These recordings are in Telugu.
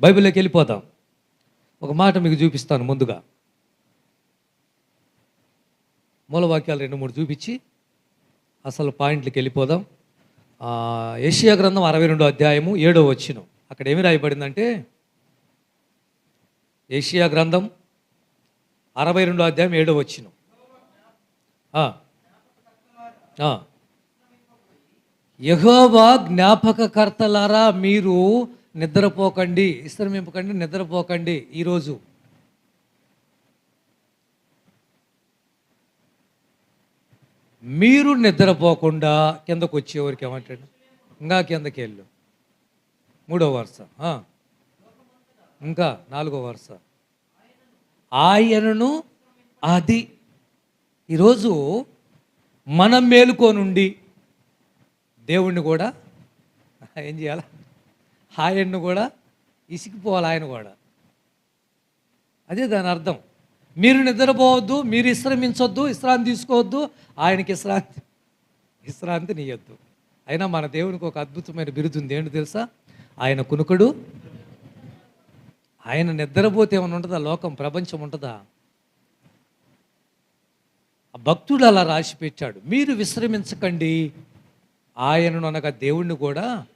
బైబిల్లోకి వెళ్ళిపోదాం. ఒక మాట మీకు చూపిస్తాను ముందుగా. మూలవాక్యాలు రెండు మూడు చూపించి అసలు పాయింట్లకి వెళ్ళిపోదాం. ఏషియా గ్రంథం అరవై రెండో అధ్యాయము ఏడో వచ్చిన. అక్కడ ఏమి రాయబడిందంటే ఏషియా గ్రంథం అరవై రెండో అధ్యాయం ఏడో వచ్చిన. యహోవా జ్ఞాపకకర్తలారా మీరు నిద్రపోకండి విశ్రమింపకండి నిద్రపోకండి ఈరోజు. మీరు నిద్రపోకుండా కిందకు వచ్చేవారికి ఏమంటాడు? ఇంకా కిందకి వెళ్ళు. మూడో వరుస ఇంకా నాలుగో వరుస. ఆయనను అది ఈరోజు మనం మేలుకోనుండి దేవుణ్ణి కూడా ఏం చేయాలా? ఆయన్ను కూడా ఇసికిపోవాలి ఆయన కూడా. అదే దాని అర్థం. మీరు నిద్రపోవద్దు మీరు విశ్రమించొద్దు విశ్రాంతి తీసుకోవద్దు ఆయనకి విశ్రాంతి విశ్రాంతి నీయొద్దు. అయినా మన దేవునికి ఒక అద్భుతమైన బిరుదుంది ఏంటి తెలుసా? ఆయన కునుకుడు. ఆయన నిద్రపోతే ఏమైనా ఉంటుందా? లోకం ప్రపంచం ఉంటుందా? ఆ భక్తుడు అలా రాసి పెట్టాడు. మీరు విశ్రమించకండి. ఆయనను అనగా దేవుణ్ణి కూడా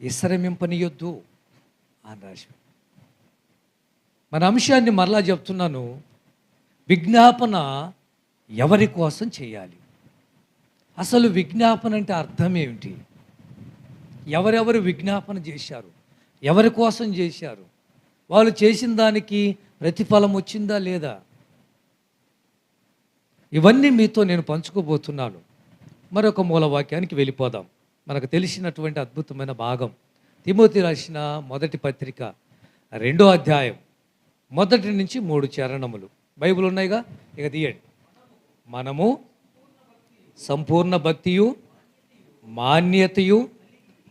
విశ్రమింపనీయొద్దు అని రాసి మన అంశాన్ని మరలా చెప్తున్నాను. విజ్ఞాపన ఎవరి కోసం చేయాలి? అసలు విజ్ఞాపన అంటే అర్థం ఏమిటి? ఎవరెవరు విజ్ఞాపన చేశారు? ఎవరి కోసం చేశారు? వాళ్ళు చేసిన దానికి ప్రతిఫలం వచ్చిందా లేదా? ఇవన్నీ మీతో నేను పంచుకోబోతున్నాను. మరొక మూల వాక్యానికి వెళ్ళిపోదాం. మనకు తెలిసినటువంటి అద్భుతమైన భాగం. తిమోతి రాసిన మొదటి పత్రిక రెండో అధ్యాయం మొదటి నుంచి మూడు చరణములు. బైబిల్ ఉన్నాయిగా? ఇక తీయండి. మనము సంపూర్ణ భక్తియు మాన్యతయు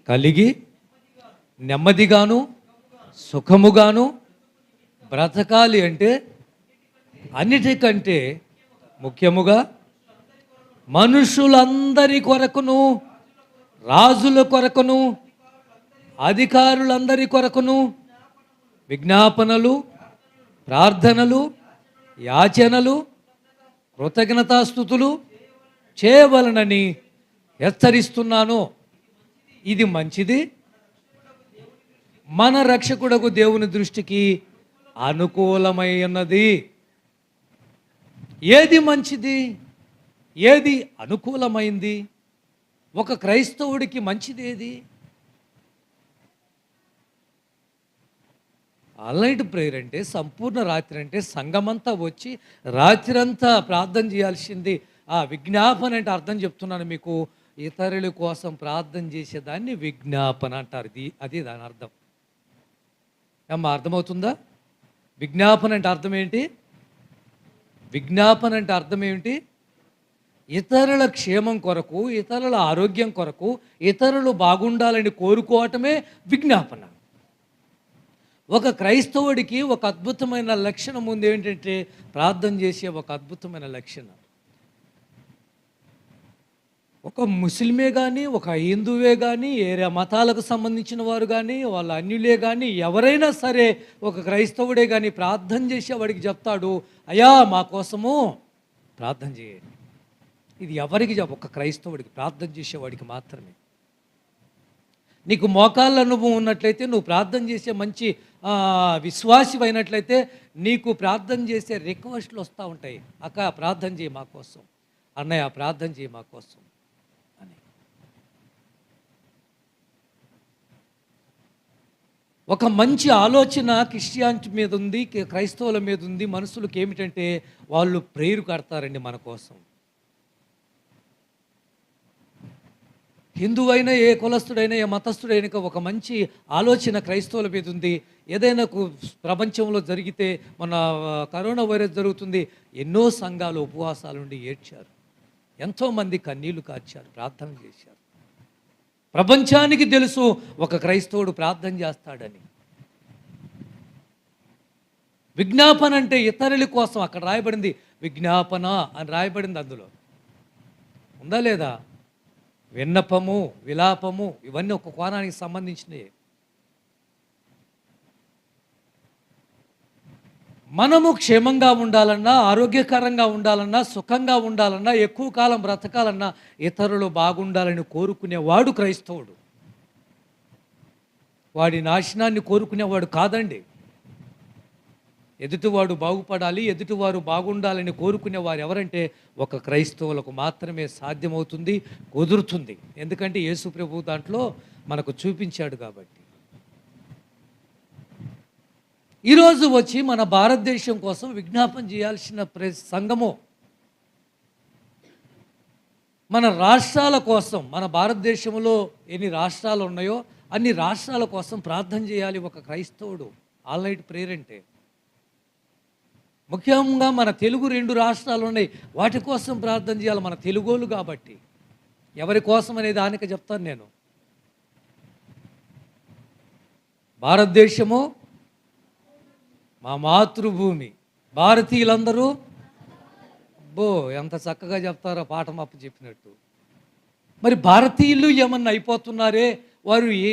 కలిగి నెమ్మదిగాను సుఖముగాను బ్రతకాలి అంటే అన్నిటికంటే ముఖ్యముగా మనుషులందరి కొరకును రాజుల కొరకును అధికారులందరి కొరకును విజ్ఞాపనలు ప్రార్థనలు యాచనలు కృతజ్ఞతాస్థుతులు చేయవలనని హెచ్చరిస్తున్నాను. ఇది మంచిది. మన రక్షకుడకు దేవుని దృష్టికి అనుకూలమై ఉన్నది ఏది మంచిది? ఏది అనుకూలమైంది? ఒక క్రైస్తవుడికి మంచిదేది? ఏది ప్రేయర్ అంటే సంపూర్ణ రాత్రి అంటే సంఘమంతా వచ్చి రాత్రంతా ప్రార్థన చేయాల్సింది. ఆ విజ్ఞాపన అంటే అర్థం చెప్తున్నాను మీకు. ఇతరుల కోసం ప్రార్థన చేసేదాన్ని విజ్ఞాపన అంటారు. ఇది అది దాని అర్థం. అమ్మ అర్థమవుతుందా? విజ్ఞాపన అంటే అర్థం ఏంటి? విజ్ఞాపన అంటే అర్థం ఏమిటి ఇతరుల క్షేమం కొరకు ఇతరుల ఆరోగ్యం కొరకు ఇతరులు బాగుండాలని కోరుకోవటమే విజ్ఞాపన. ఒక క్రైస్తవుడికి ఒక అద్భుతమైన లక్షణం ఉంది ఏంటంటే ప్రార్థన చేసే ఒక అద్భుతమైన లక్షణం. ఒక ముస్లిమే కానీ ఒక హిందువే కానీ ఏరే మతాలకు సంబంధించిన వారు కానీ వాళ్ళ అన్యులే కానీ ఎవరైనా సరే ఒక క్రైస్తవుడే కానీ ప్రార్థన చేసేవాడికి చెప్తాడు అయ్యా మా కోసము ప్రార్థన చేయండి. ఇది ఎవరికి ఒక క్రైస్తవుడికి ప్రార్థన చేసేవాడికి మాత్రమే. నీకు మోకాళ్ళ అనుభవం ఉన్నట్లయితే నువ్వు ప్రార్థన చేసే మంచి విశ్వాసమైనట్లయితే నీకు ప్రార్థన చేసే రిక్వెస్ట్లు వస్తూ ఉంటాయి. అక్క ప్రార్థన చేయి మా కోసం. అన్నయ్య ప్రార్థన చేయి మా కోసం. అని. ఒక మంచి ఆలోచన క్రిస్టియాన్స్ మీద ఉంది క్రైస్తవుల మీద ఉంది. మనుషులకు ఏమిటంటే వాళ్ళు ప్రేరు కడతారండి మన కోసం. హిందువైనా ఏ కులస్తుడైనా ఏ మతస్థుడైనా ఒక మంచి ఆలోచన క్రైస్తవుల మీద ఉంది. ఏదైనా కు- ప్రపంచంలో జరిగితే మన కరోనా వైరస్ జరుగుతుంది ఎన్నో సంఘాలు ఉపవాసాలుండి ఏడ్చారు. ఎంతోమంది కన్నీళ్ళు కార్చారు ప్రార్థన చేశారు. ప్రపంచానికి తెలుసు ఒక క్రైస్తవుడు ప్రార్థన చేస్తాడని. విజ్ఞాపన అంటే ఇతరుల కోసం అక్కడ రాయబడింది. విజ్ఞాపన అని రాయబడింది అందులో. ఉందా లేదా? విన్నపము విలాపము ఇవన్నీ ఒక కోణానికి సంబంధించినవి మనము క్షేమంగా ఉండాలన్నా ఆరోగ్యకరంగా ఉండాలన్నా సుఖంగా ఉండాలన్నా ఎక్కువ కాలం బ్రతకాలన్నా ఇతరులు బాగుండాలని కోరుకునేవాడు క్రైస్తవుడు. వాడి నాశనాన్ని కోరుకునేవాడు కాదండి. ఎదుటివాడు బాగుపడాలి ఎదుటివారు బాగుండాలని కోరుకునే వారు ఎవరంటే ఒక క్రైస్తవులకు మాత్రమే సాధ్యమవుతుంది కుదురుతుంది. ఎందుకంటే యేసు ప్రభు దాంట్లో మనకు చూపించాడు కాబట్టి. ఈరోజు వచ్చి మన భారతదేశం కోసం విజ్ఞాపన చేయాల్సిన ప్ర సంఘము మన రాష్ట్రాల కోసం మన భారతదేశంలో ఎన్ని రాష్ట్రాలు ఉన్నాయో అన్ని రాష్ట్రాల కోసం ప్రార్థన చేయాలి ఒక క్రైస్తవుడు. ఆల్ నైట్ ప్రేయర్ అంటే ముఖ్యంగా మన తెలుగు రెండు రాష్ట్రాలు ఉన్నాయి. వాటి కోసం ప్రార్థన చేయాలి మన తెలుగోళ్ళు కాబట్టి. ఎవరి కోసం అనే దానికి చెప్తాను నేను. భారతదేశము మా మాతృభూమి. భారతీయులందరూ బో ఎంత చక్కగా చెప్తారో పాఠం అప్పు చెప్పినట్టు. మరి భారతీయులు ఏమన్నా అయిపోతున్నారే? వారు ఏ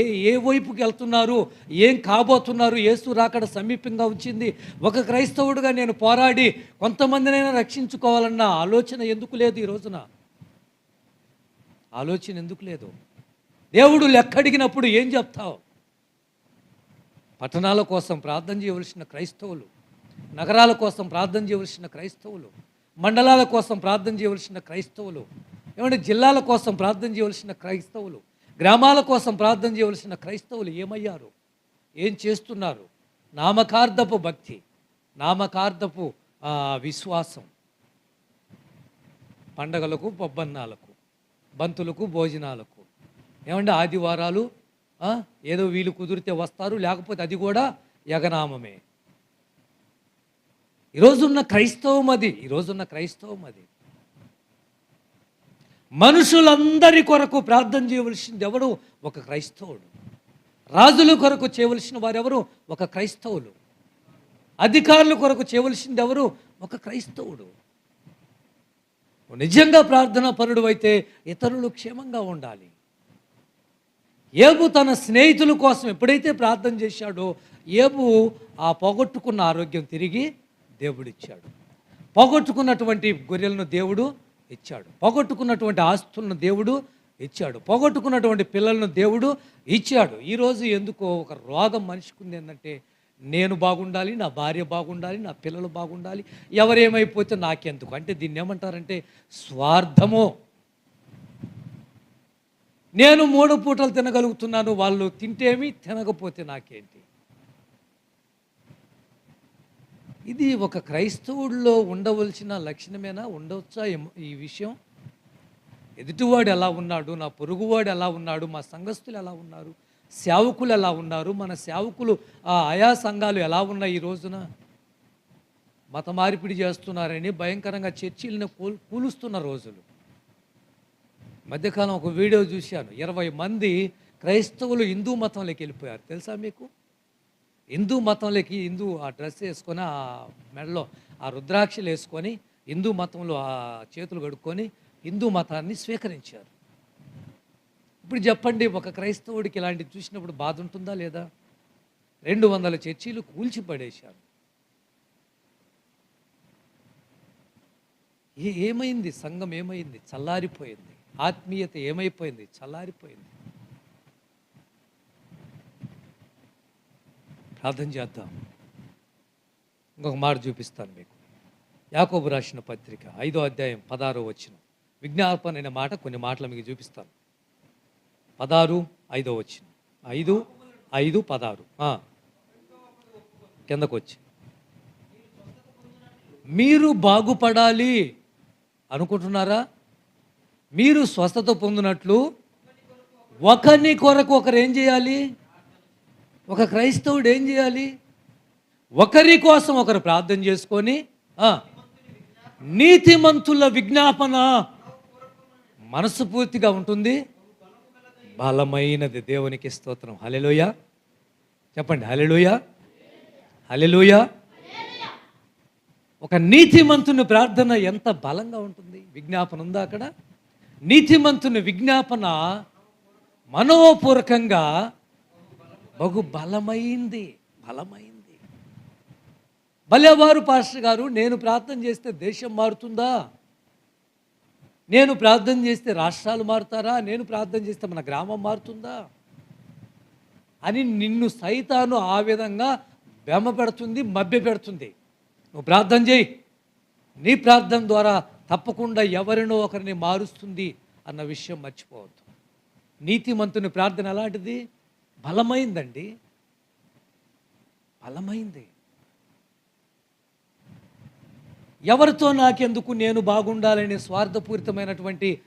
ఏ ఏ వైపుకి వెళ్తున్నారు? ఏం కాబోతున్నారు? ఏసు రాకడ సమీపంగా వచ్చింది ఒక క్రైస్తవుడిగా నేను పోరాడి కొంతమందినైనా రక్షించుకోవాలన్న ఆలోచన ఎందుకు లేదు ఈ రోజున? ఆలోచన ఎందుకు లేదు? దేవుడు లెక్కడిగినప్పుడు ఏం చెప్తావు? పట్టణాల కోసం ప్రార్థన చేయవలసిన క్రైస్తవులు నగరాల కోసం ప్రార్థన చేయవలసిన క్రైస్తవులు మండలాల కోసం ప్రార్థన చేయవలసిన క్రైస్తవులు ఏమంటే జిల్లాల కోసం ప్రార్థన చేయవలసిన క్రైస్తవులు గ్రామాల కోసం ప్రార్థన చేయవలసిన క్రైస్తవులు ఏమయ్యారు? ఏం చేస్తున్నారు? నామకార్థపు భక్తి నామకార్థపు విశ్వాసం. పండగలకు పబ్బన్నాలకు బంతులకు భోజనాలకు. ఏమంటే ఆదివారాలు? ఏదో వీలు కుదిరితే వస్తారు లేకపోతే అది కూడా యగనామమే. ఈరోజున్న క్రైస్తవం అది ఈరోజున్న క్రైస్తవం అది. మనుషులందరి కొరకు ప్రార్థన చేయవలసింది ఎవడు? ఒక క్రైస్తవుడు. రాజుల కొరకు చేయవలసిన వారెవరు ఒక క్రైస్తవులు. అధికారుల కొరకు చేయవలసింది ఎవరు? ఒక క్రైస్తవుడు. నిజంగా ప్రార్థనా పరుడు అయితే ఇతరులు క్షేమంగా ఉండాలి. ఏబు తన స్నేహితుల కోసం ఎప్పుడైతే ప్రార్థన చేశాడో ఏబు ఆ పోగొట్టుకున్న ఆరోగ్యం తిరిగి దేవుడిచ్చాడు. పోగొట్టుకున్నటువంటి గొర్రెలను దేవుడు ఇచ్చాడు. పోగొట్టుకున్నటువంటి ఆస్తులను దేవుడు ఇచ్చాడు. పోగొట్టుకున్నటువంటి పిల్లలను దేవుడు ఇచ్చాడు. ఈరోజు ఎందుకో ఒక రోగం మనిషికి ఉంది ఏంటంటే నేను బాగుండాలి నా భార్య బాగుండాలి నా పిల్లలు బాగుండాలి ఎవరేమైపోతే నాకెందుకు? అంటే దీన్ని ఏమంటారంటే స్వార్థము. నేను మూడు పూటలు తినగలుగుతున్నాను వాళ్ళు తింటేమి తినకపోతే నాకేంటి? ఇది ఒక క్రైస్తవుడిలో ఉండవలసిన లక్షణమేనా? ఉండవచ్చా ఈ విషయం. ఎదుటివాడు ఎలా ఉన్నాడు? నా పొరుగువాడు ఎలా ఉన్నాడు? మా సంఘస్థులు ఎలా ఉన్నారు? సేవకులు ఎలా ఉన్నారు? మన సేవకులు ఆ ఆయా సంఘాలు ఎలా ఉన్నాయి ఈ రోజున? మత మార్పిడి చేస్తున్నారని భయంకరంగా చర్చిలను కూల్ కూలుస్తున్న రోజులు. మధ్యకాలం ఒక వీడియో చూశాను. ఇరవై మంది క్రైస్తవులు హిందూ మతంలోకి వెళ్ళిపోయారు. తెలుసా మీకు? హిందూ మతంలోకి హిందూ ఆ డ్రెస్ వేసుకొని ఆ మెడలో ఆ రుద్రాక్షలు వేసుకొని హిందూ మతంలో ఆ చేతులు కడుక్కొని హిందూ మతాన్ని స్వీకరించారు. ఇప్పుడు చెప్పండి ఒక క్రైస్తవుడికి ఇలాంటివి చూసినప్పుడు బాధ ఉంటుందా లేదా? రెండు వందల చర్చీలు కూల్చి పడేశారు ఏ ఏమైంది? సంఘం ఏమైంది? చల్లారిపోయింది. ఆత్మీయత ఏమైపోయింది? చల్లారిపోయింది. ప్రార్థన చేద్దాం. ఇంకొక మాట చూపిస్తాను మీకు. యాకోబు రాసిన పత్రిక ఐదో అధ్యాయం పదారో వచ్చిన విజ్ఞాపన అనే మాట కొన్ని మాటలు మీకు చూపిస్తాను. పదారు ఐదో వచ్చిన ఐదు ఐదు పదారు కిందకు వచ్చి మీరు బాగుపడాలి అనుకుంటున్నారా? మీరు స్వస్థత పొందినట్లు ఒకరిని కొరకు ఒకరు ఏం చేయాలి? ఒక క్రైస్తవుడు ఏం చేయాలి? ఒకరి కోసం ఒకరు ప్రార్థన చేసుకొని నీతిమంతుల విజ్ఞాపన మనస్ఫూర్తిగా ఉంటుంది. బలమైనది దేవునికి స్తోత్రం. హలెలుయ చెప్పండి హలెలుయ హలెలుయ ఒక నీతిమంతుని ప్రార్థన ఎంత బలంగా ఉంటుంది? విజ్ఞాపన ఉందా అక్కడ? నీతిమంతుని విజ్ఞాపన మనోపూర్వకంగా బహు బలమైంది. బలమైంది భలేవారు పాస్టర్ గారు నేను ప్రార్థన చేస్తే దేశం మారుతుందా? నేను ప్రార్థన చేస్తే రాష్ట్రాలు మారుతారా? నేను ప్రార్థన చేస్తే మన గ్రామం మారుతుందా? అని నిన్ను సైతాను ఆ విధంగా బెమ్మ పెడుతుంది మభ్య పెడుతుంది. నువ్వు ప్రార్థన చేయి. నీ ప్రార్థన ద్వారా తప్పకుండా ఎవరినో ఒకరిని మారుస్తుంది అన్న విషయం మర్చిపోవద్దు. నీతిమంతుని ప్రార్థన ఎలాంటిది? బలమైందండి. బలమైంది. ఎవరితో నాకెందుకు నేను బాగుండాలనే స్వార్థపూరితమైనటువంటి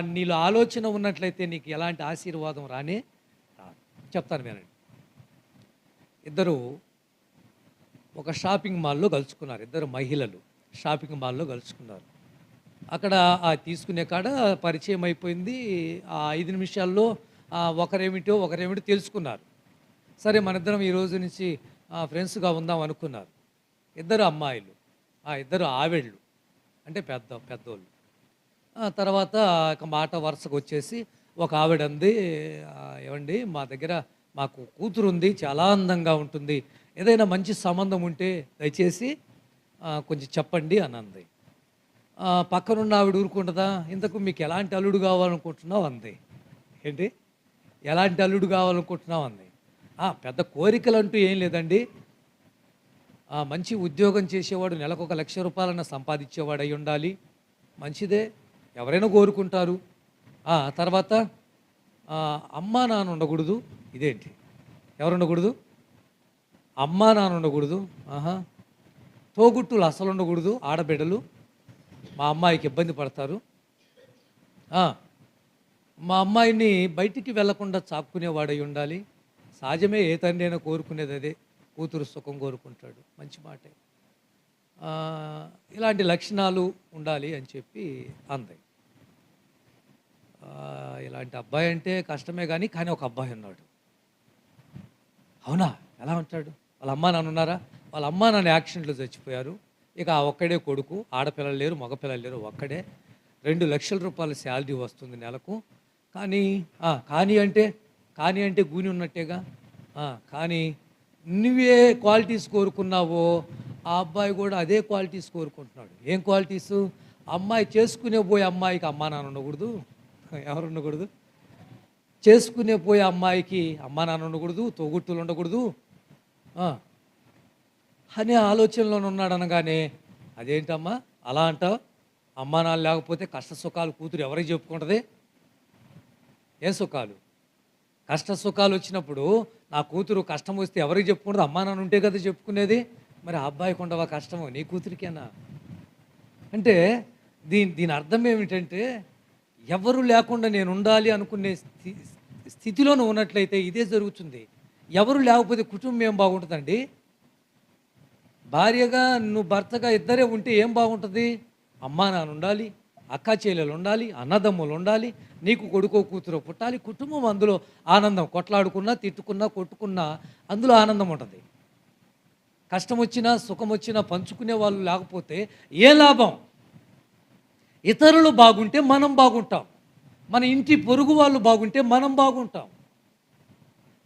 నీలో ఆలోచన ఉన్నట్లయితే నీకు ఎలాంటి ఆశీర్వాదం రానే రాదు. చెప్తాను వినండి. ఇద్దరు ఒక షాపింగ్ మాల్లో కలుసుకున్నారు. ఇద్దరు మహిళలు షాపింగ్ మాల్లో కలుసుకున్నారు. అక్కడ ఆ తీసుకునే కాడ పరిచయం అయిపోయింది. ఆ ఐదు నిమిషాల్లో ఒకరేమిటో ఒకరేమిటో తెలుసుకున్నారు. సరే మన ఇద్దరం ఈ రోజు నుంచి ఫ్రెండ్స్గా ఉందాం అనుకున్నారు. ఇద్దరు అమ్మాయిలు ఆ ఇద్దరు ఆవిళ్ళు అంటే పెద్ద పెద్దోళ్ళు. తర్వాత ఒక మాట వరుసకు వచ్చేసి ఒక ఆవిడ అంది ఏమండి మా దగ్గర మాకు కూతురు ఉంది చాలా అందంగా ఉంటుంది. ఏదైనా మంచి సంబంధం ఉంటే దయచేసి కొంచెం చెప్పండి అని అంది. పక్కనున్న ఆవిడ ఊరుకుంటుందా? ఇంతకు మీకు ఎలాంటి అల్లుడు కావాలనుకుంటున్నావు? అంది. ఏంటి? ఎలాంటి అల్లుడు కావాలనుకుంటున్నావు పెద్ద కోరికలు అంటూ ఏం లేదండి. మంచి ఉద్యోగం చేసేవాడు నెలకు ఒక లక్ష రూపాయలన్న సంపాదించేవాడు అయి ఉండాలి. మంచిదే ఎవరైనా కోరుకుంటారు. తర్వాత అమ్మా నాన్న ఉండకూడదు. ఇదేంటి? ఎవరు ఉండకూడదు అమ్మా నాన్న ఉండకూడదు. ఆహా. తోగుట్టులు అసలు ఉండకూడదు. ఆడబిడ్డలు మా అమ్మాయికి ఇబ్బంది పడతారు. మా అమ్మాయిని బయటికి వెళ్ళకుండా చాక్కునేవాడై ఉండాలి. సహజమే ఏ తండ్రి అయినా కోరుకునేది అదే. కూతురు సుఖం కోరుకుంటాడు. మంచి మాటే. ఇలాంటి లక్షణాలు ఉండాలి అని చెప్పి అంది. ఇలాంటి అబ్బాయి అంటే కష్టమే కానీ కానీ ఒక అబ్బాయి ఉన్నాడు. అవునా? ఎలా ఉంటాడు? వాళ్ళ అమ్మ నాన్న ఉన్నారా? వాళ్ళ అమ్మ నాన్న యాక్సిడెంట్లో చచ్చిపోయారు. ఇక ఆ ఒక్కడే కొడుకు. ఆడపిల్లలు లేరు మగపిల్లలు లేరు ఒక్కడే. రెండు లక్షల రూపాయల శాలరీ వస్తుంది నెలకు. కానీ కానీ అంటే కానీ అంటే గూని ఉన్నట్టేగా? కానీ నువ్వే క్వాలిటీస్ కోరుకున్నావో ఆ అబ్బాయి కూడా అదే క్వాలిటీస్ కోరుకుంటున్నాడు. ఏం క్వాలిటీస్ అమ్మాయి చేసుకునే పోయే అమ్మాయికి అమ్మా నాన్న ఉండకూడదు. ఎవరు ఉండకూడదు? చేసుకునే పోయే అమ్మాయికి అమ్మా నాన్న ఉండకూడదు తోగుట్టులు ఉండకూడదు. అనే ఆలోచనలో ఉన్నాడు అనగానే అదేంటమ్మా? అలా అంటావు? అమ్మా నాన్న లేకపోతే కష్ట సుఖాలు కూతురు ఎవరికి చెప్పుకుంటుంది? ఏ సుఖాలు? కష్ట సుఖాలు వచ్చినప్పుడు నా కూతురు కష్టం వస్తే ఎవరికి చెప్పుకుంటుంది అమ్మా నాన్న ఉంటే కదా చెప్పుకునేది? మరి ఆ అబ్బాయికి ఉండవా కష్టము? నీ కూతురికేనా? అంటే దీని దీని అర్థం ఏమిటంటే ఎవరు లేకుండా నేను ఉండాలి అనుకునే స్థి స్థితిలో నువ్వు ఉన్నట్లయితే ఇదే జరుగుతుంది. ఎవరు లేకపోతే కుటుంబం ఏం బాగుంటుందండి? భార్యగా నువ్వు భర్తగా ఇద్దరే ఉంటే ఏం బాగుంటుంది? అమ్మా నాన్న ఉండాలి. అక్క చెల్లెలు ఉండాలి అన్నదమ్ములు ఉండాలి నీకు కొడుకో కూతురు పుట్టాలి కుటుంబం అందులో ఆనందం కొట్లాడుకున్నా తిట్టుకున్నా కొట్టుకున్నా అందులో ఆనందం ఉంటుంది. కష్టం వచ్చినా సుఖం వచ్చినా పంచుకునే వాళ్ళు లేకపోతే ఏ లాభం? ఇతరులు బాగుంటే మనం బాగుంటాం. మన ఇంటి పొరుగు వాళ్ళు బాగుంటే మనం బాగుంటాం.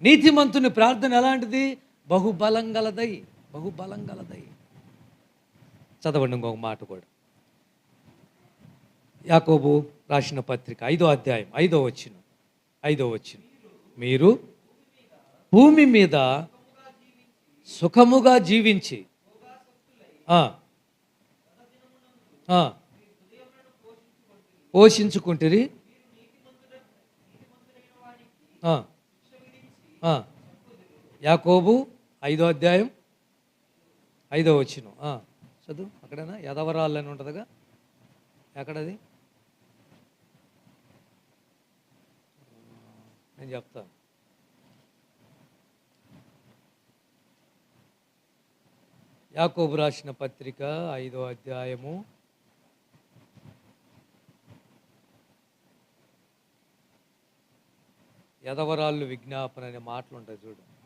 నీతిమంతుని ప్రార్థన ఎలాంటిది? బహుబలం గలదై బహుబలం గలదై. చదవండి ఇంకొక మాట కూడా. యాకోబు రాసిన పత్రిక ఐదో అధ్యాయం ఐదో వచ్చిన ఐదో వచ్చిన మీరు భూమి మీద సుఖముగా జీవించి పోషించుకుంటుంది యాకోబు ఐదో అధ్యాయం ఐదో వచ్చిన చదువు అక్కడైనా యదవరాళ్ళు అని ఉంటుందిగా. ఎక్కడది? నేను చెప్తాను. యాకోబు రాసిన పత్రిక ఐదో అధ్యాయము. యదవరాళ్ళు విజ్ఞాపన అనే మాటలు ఉంటాయి చూడు.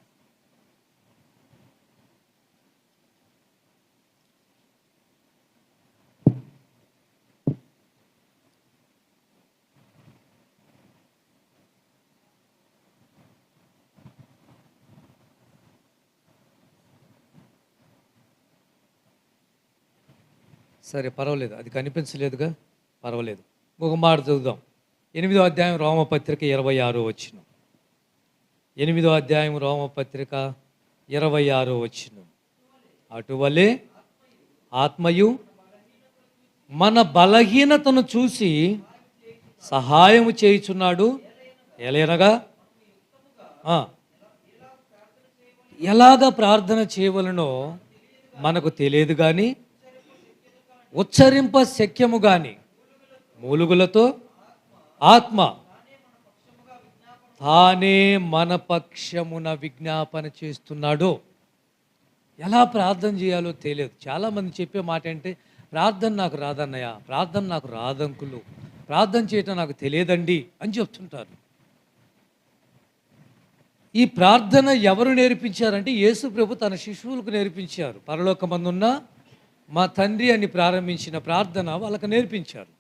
సరే పర్వాలేదు. అది కనిపించలేదుగా? పర్వాలేదు. ఒక మాట చదువుదాం. ఎనిమిదో అధ్యాయం రోమపత్రిక ఇరవై ఆరో వచ్చిన ఎనిమిదో అధ్యాయం రోమపత్రిక ఇరవై ఆరో వచ్చిన అటువలే ఆత్మయు మన బలహీనతను చూసి సహాయము చేయుచున్నాడు. ఎలేనగా ఎలాగ ప్రార్థన చేయవలనో మనకు తెలియదు కానీ ఉచ్చరింప శక్యము గాని మూలుగులతో ఆత్మ తానే మన పక్షమున విజ్ఞాపన చేస్తున్నాడు. ఎలా ప్రార్థన చేయాలో తెలియదు. చాలామంది చెప్పే మాట ఏంటంటే ప్రార్థన నాకు రాదన్నయ్య ప్రార్థన నాకు రాదంకులు ప్రార్థన చేయటం నాకు తెలియదండి అని చెప్తుంటారు. ఈ ప్రార్థన ఎవరు నేర్పించారంటే యేసు ప్రభు తన శిశువులకు నేర్పించారు. పరలోకమందున్న మా తండ్రి అని ప్రారంభించిన ప్రార్థన వాళ్ళకు నేర్పించారు.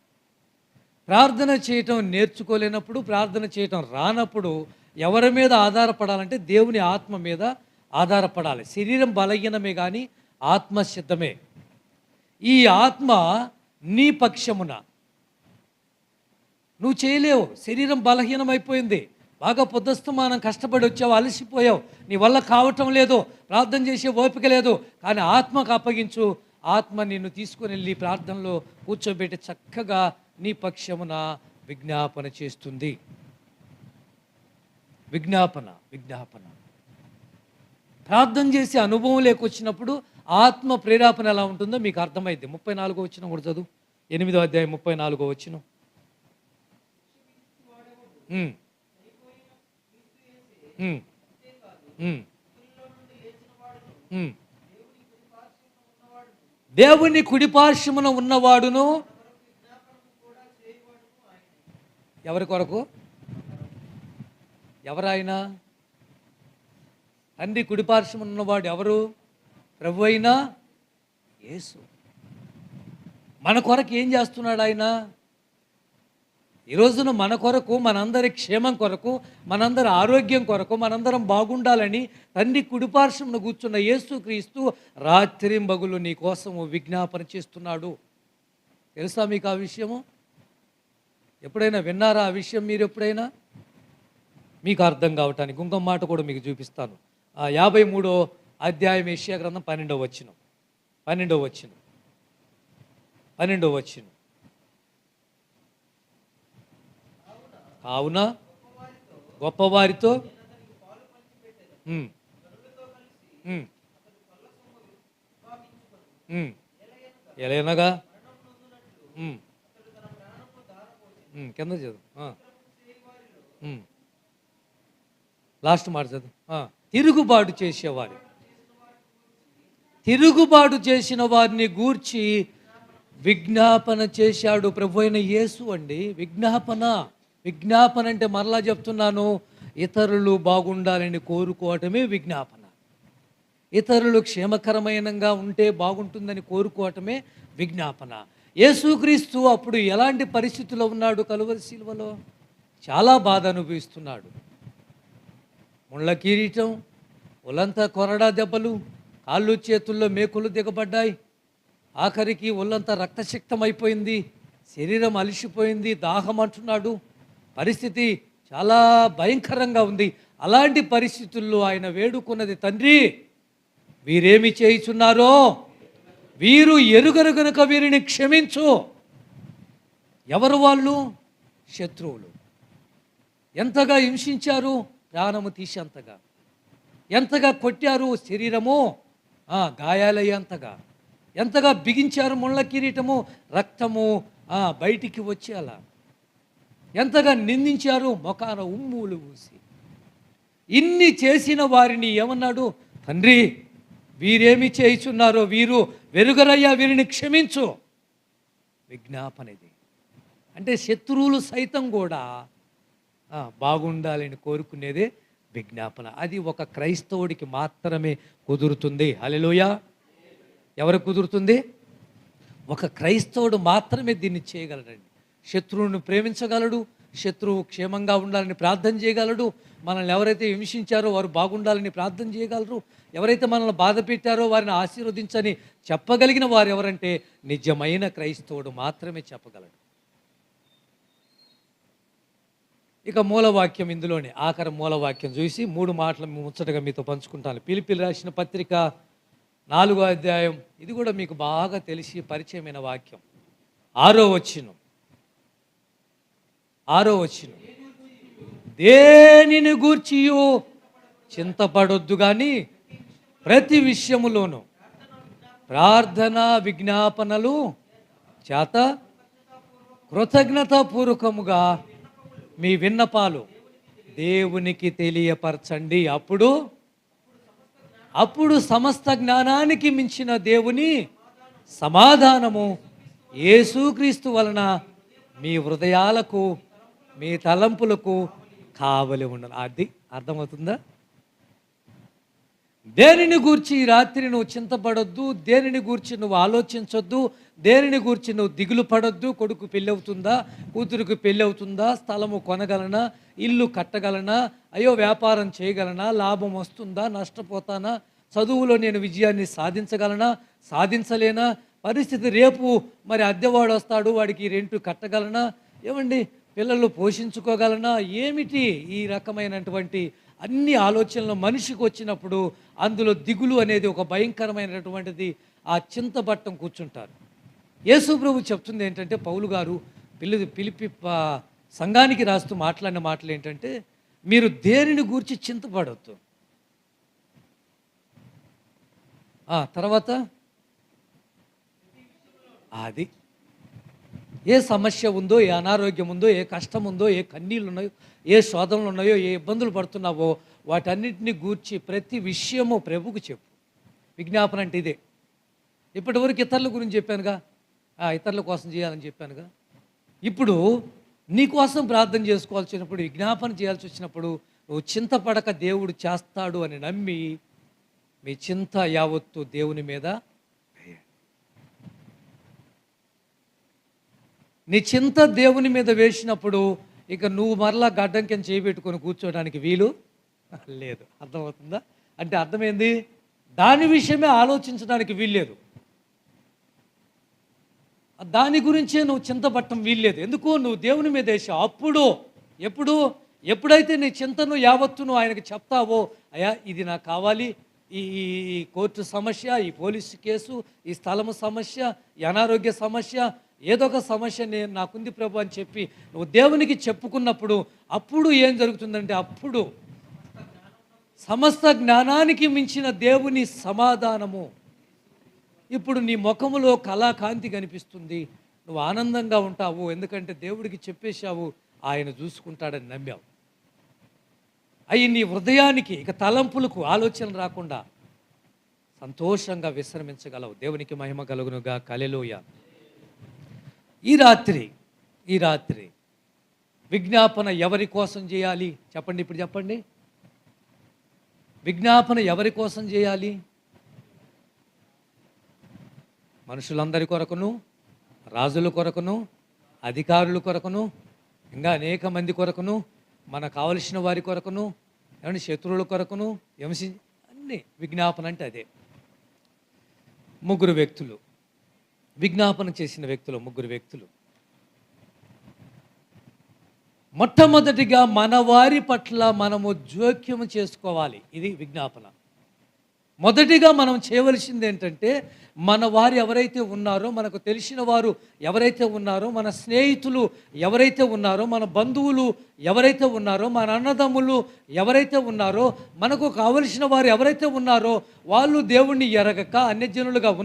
ప్రార్థన చేయటం నేర్చుకోలేనప్పుడు ప్రార్థన చేయటం రానప్పుడు ఎవరి మీద ఆధారపడాలంటే దేవుని ఆత్మ మీద ఆధారపడాలి. శరీరం బలహీనమే కానీ ఆత్మ సిద్ధమే. ఈ ఆత్మ నీ పక్షమున. నువ్వు చేయలేవు. శరీరం బలహీనమైపోయింది. బాగా పొద్దుస్తమానం కష్టపడి వచ్చావు అలసిపోయావు. నీ వల్ల కావటం లేదు. ప్రార్థన చేసే ఓపిక లేదు. కానీ ఆత్మకు అప్పగించు. ఆత్మ నిన్ను తీసుకుని వెళ్ళి ప్రార్థనలో కూర్చోబెట్టి చక్కగా నీ పక్షమున విజ్ఞాపన చేస్తుంది. విజ్ఞాపన విజ్ఞాపన. ప్రార్థన చేసే అనుభవం లేకొచ్చినప్పుడు ఆత్మ ప్రేరేపణ ఎలా ఉంటుందో మీకు అర్థమైంది ముప్పై నాలుగో వచ్చిన కూడా చదువు. ఎనిమిదో అధ్యాయం ముప్పై నాలుగో వచ్చిన ఉమ్. దేవుని కుడిపార్శ్వమున ఉన్నవాడును ఎవరి కొరకు? ఎవరాయన? తండ్రి కుడిపార్శ్వమున ఉన్నవాడు ఎవరు? ప్రభు అయినా యేసు. మన కొరకు ఏం చేస్తున్నాడు ఆయన? ఈ రోజున మన కొరకు మనందరి క్షేమం కొరకు మనందరి ఆరోగ్యం కొరకు మనందరం బాగుండాలని తండ్రి కుడిపార్శ్వమును కూర్చున్న యేసుక్రీస్తు రాత్రింబగులు నీ కోసము విజ్ఞాపన చేస్తున్నాడు. తెలుసా మీకు ఆ విషయము? ఎప్పుడైనా విన్నారా ఆ విషయం మీరు ఎప్పుడైనా? మీకు అర్థం కావటానికి ఇంకో మాట కూడా మీకు చూపిస్తాను. యాభై మూడో అధ్యాయం ఏషియా గ్రంథం పన్నెండవ వచ్చిన పన్నెండవ వచ్చిన పన్నెండవ వచ్చిన కావున గొప్పవారితో? ఉమ్, కింద చదువు లాస్ట్ మాట చదువు తిరుగుబాటు చేసేవారు. తిరుగుబాటు చేసిన వారిని గూర్చి విజ్ఞాపన చేశాడు ప్రభు అయిన యేసు అండి. విజ్ఞాపన. విజ్ఞాపన అంటే మరలా చెప్తున్నాను ఇతరులు బాగుండాలని కోరుకోవటమే విజ్ఞాపన. ఇతరులు క్షేమకరమైనగా ఉంటే బాగుంటుందని కోరుకోవటమే విజ్ఞాపన. యేసుక్రీస్తు అప్పుడు ఎలాంటి పరిస్థితిలో ఉన్నాడు కలువరి శిలువలో? చాలా బాధ అనుభవిస్తున్నాడు. ముళ్ళ కిరీటం ఒళ్ళంతా కొరడా దెబ్బలు కాళ్ళు చేతుల్లో మేకులు దిగబడ్డాయి. ఆఖరికి ఒళ్ళంతా రక్తశక్తమైపోయింది శరీరం అలిసిపోయింది దాహం అంటున్నాడు. పరిస్థితి చాలా భయంకరంగా ఉంది. అలాంటి పరిస్థితుల్లో ఆయన వేడుకున్నది తండ్రి వీరేమి చేయుచున్నారో వీరు ఎరుగరు గనుక వీరిని క్షమించు. ఎవరు వాళ్ళు? శత్రువులు. ఎంతగా హింసించారు? ప్రాణము తీసేంతగా. ఎంతగా కొట్టారు శరీరము? గాయాలయ్యేంతగా. ఎంతగా బిగించారు ముళ్ళ కిరీటము? రక్తము బయటికి వచ్చేలా. ఎంతగా నిందించారు మొకాన ఉమ్ములు ఊసి ఇన్ని చేసిన వారిని ఏమన్నాడు? తండ్రి వీరేమి చేయుచున్నారో వీరు వెరుగరయ్యా వీరిని క్షమించు. విజ్ఞాపన ఇది. అంటే శత్రువులు సైతం కూడా బాగుండాలని కోరుకునేదే విజ్ఞాపన. అది ఒక క్రైస్తవుడికి మాత్రమే కుదురుతుంది. హలెలోయ ఎవరు కుదురుతుంది? ఒక క్రైస్తవుడు మాత్రమే దీన్ని చేయగలడండి. శత్రువును ప్రేమించగలడు శత్రువు క్షేమంగా ఉండాలని ప్రార్థన చేయగలడు. మనల్ని ఎవరైతే హింసించారో వారు బాగుండాలని ప్రార్థన చేయగలరు. ఎవరైతే మనల్ని బాధ పెట్టారో వారిని ఆశీర్వదించని చెప్పగలిగిన వారు ఎవరంటే నిజమైన క్రైస్తవుడు మాత్రమే చెప్పగలడు. ఇక మూలవాక్యం ఇందులోనే ఆఖరి మూలవాక్యం చూసి మూడు మాటలు ముచ్చటగా మీతో పంచుకుంటాను. పిలిపిలి రాసిన పత్రిక నాలుగో అధ్యాయం ఇది కూడా మీకు బాగా తెలిసి పరిచయమైన వాక్యం. ఆరో వచ్చినం ఆరో వచ్చిన. దేనిని గూర్చియో? చింతపడొద్దు కానీ ప్రతి విషయములోనూ ప్రార్థన విజ్ఞాపనలు చేత కృతజ్ఞతాపూర్వకముగా మీ విన్నపాలు దేవునికి తెలియపరచండి. అప్పుడు అప్పుడు సమస్త జ్ఞానానికి మించిన దేవుని సమాధానము యేసుక్రీస్తు వలన మీ హృదయాలకు మీ తలంపులకు కావలి ఉండను. అది అర్థమవుతుందా? దేనిని గూర్చి ఈ రాత్రి నువ్వు చింతపడొద్దు దేనిని గూర్చి నువ్వు ఆలోచించొద్దు దేనిని గూర్చి నువ్వు దిగులు పడొద్దు కొడుకు పెళ్ళి అవుతుందా కూతురుకు పెళ్ళి అవుతుందా స్థలము కొనగలనా ఇల్లు కట్టగలనా అయ్యో వ్యాపారం చేయగలనా లాభం వస్తుందా నష్టపోతానా చదువులో నేను విజయాన్ని సాధించగలనా సాధించలేనా పరిస్థితి రేపు మరి అద్దెవాడు వస్తాడు వాడికి రెంటు కట్టగలనా ఏమండి? పిల్లలు పోషించుకోగలనా? ఏమిటి ఈ రకమైనటువంటి అన్ని ఆలోచనలు మనిషికి వచ్చినప్పుడు అందులో దిగులు అనేది ఒక భయంకరమైనటువంటిది. ఆ చింతబట్టం కూర్చుంటారు. యేసు ప్రభు చెప్తుంది ఏంటంటే పౌలు గారు పిల్లి పిలిపి సంఘానికి రాస్తూ మాట్లాడిన మాటలు ఏంటంటే మీరు దేనిని గూర్చి చింతపడవద్దు తర్వాత? అది. ఏ సమస్య ఉందో ఏ అనారోగ్యం ఉందో ఏ కష్టం ఉందో ఏ కన్నీళ్ళు ఉన్నాయో ఏ శోధనలు ఉన్నాయో ఏ ఇబ్బందులు పడుతున్నావో వాటన్నిటిని గూర్చి ప్రతి విషయము ప్రభుకు చెప్పు. విజ్ఞాపన అంటే ఇదే. ఇప్పటివరకు ఇతరుల గురించి చెప్పానుగా. ఇతరుల కోసం చేయాలని చెప్పానుగా. ఇప్పుడు నీ కోసం ప్రార్థన చేసుకోవాల్సినప్పుడు విజ్ఞాపన చేయాల్సి వచ్చినప్పుడు నువ్వు చింతపడక దేవుడు చేస్తాడు అని నమ్మి మీ చింత యావత్తు దేవుని మీద నీ చింత దేవుని మీద వేసినప్పుడు ఇక నువ్వు మరలా గడ్డం కింద చేపెట్టుకొని కూర్చోడానికి వీలు లేదు. అర్థమవుతుందా? అంటే అర్థమైంది? దాని విషయమే ఆలోచించడానికి వీల్లేదు. దాని గురించే నువ్వు చింతపట్టం వీల్లేదు. ఎందుకు? నువ్వు దేవుని మీద వేసావు అప్పుడు ఎప్పుడు ఎప్పుడైతే నీ చింతను యావత్తును ఆయనకు చెప్తావో అయ్యా ఇది నాకు కావాలి. ఈ ఈ కోర్టు సమస్య ఈ పోలీసు కేసు ఈ స్థలము సమస్య ఈ అనారోగ్య సమస్య ఏదో ఒక సమస్య నేను నాకుంది ప్రభు అని చెప్పి నువ్వు దేవునికి చెప్పుకున్నప్పుడు అప్పుడు ఏం జరుగుతుందంటే అప్పుడు సమస్త జ్ఞానానికి మించిన దేవుని సమాధానము. ఇప్పుడు నీ ముఖములో కళాకాంతి కనిపిస్తుంది. నువ్వు ఆనందంగా ఉంటావు. ఎందుకంటే దేవుడికి చెప్పేశావు ఆయన చూసుకుంటాడని నమ్మావు. అవి నీ హృదయానికి ఇక తలంపులకు ఆలోచన రాకుండా సంతోషంగా విశ్రమించగలవు. దేవునికి మహిమ కలుగునుగా కలెలోయ ఈ రాత్రి ఈ రాత్రి విజ్ఞాపన ఎవరి కోసం చేయాలి? చెప్పండి ఇప్పుడు చెప్పండి. విజ్ఞాపన ఎవరి కోసం చేయాలి? మనుషులందరి కొరకును రాజుల కొరకును అధికారుల కొరకును ఇంకా అనేక మంది కొరకును మనకు కావలసిన వారి కొరకును ఏమంటే శత్రువుల కొరకును హింసి అన్ని విజ్ఞాపన అంటే అదే. ముగ్గురు వ్యక్తులు. విజ్ఞాపన చేసిన వ్యక్తులు ముగ్గురు వ్యక్తులు. మొట్టమొదటిగా మన వారి పట్ల మనము జోక్యం చేసుకోవాలి. ఇది విజ్ఞాపన. మొదటిగా మనం చేయవలసింది ఏంటంటే మన వారు ఎవరైతే ఉన్నారో మనకు తెలిసిన వారు ఎవరైతే ఉన్నారో మన స్నేహితులు ఎవరైతే ఉన్నారో మన బంధువులు ఎవరైతే ఉన్నారో మన అన్నదమ్ములు ఎవరైతే ఉన్నారో మనకు కావలసిన వారు ఎవరైతే ఉన్నారో వాళ్ళు దేవుణ్ణి ఎరగక అన్యజనులుగా ఉన్న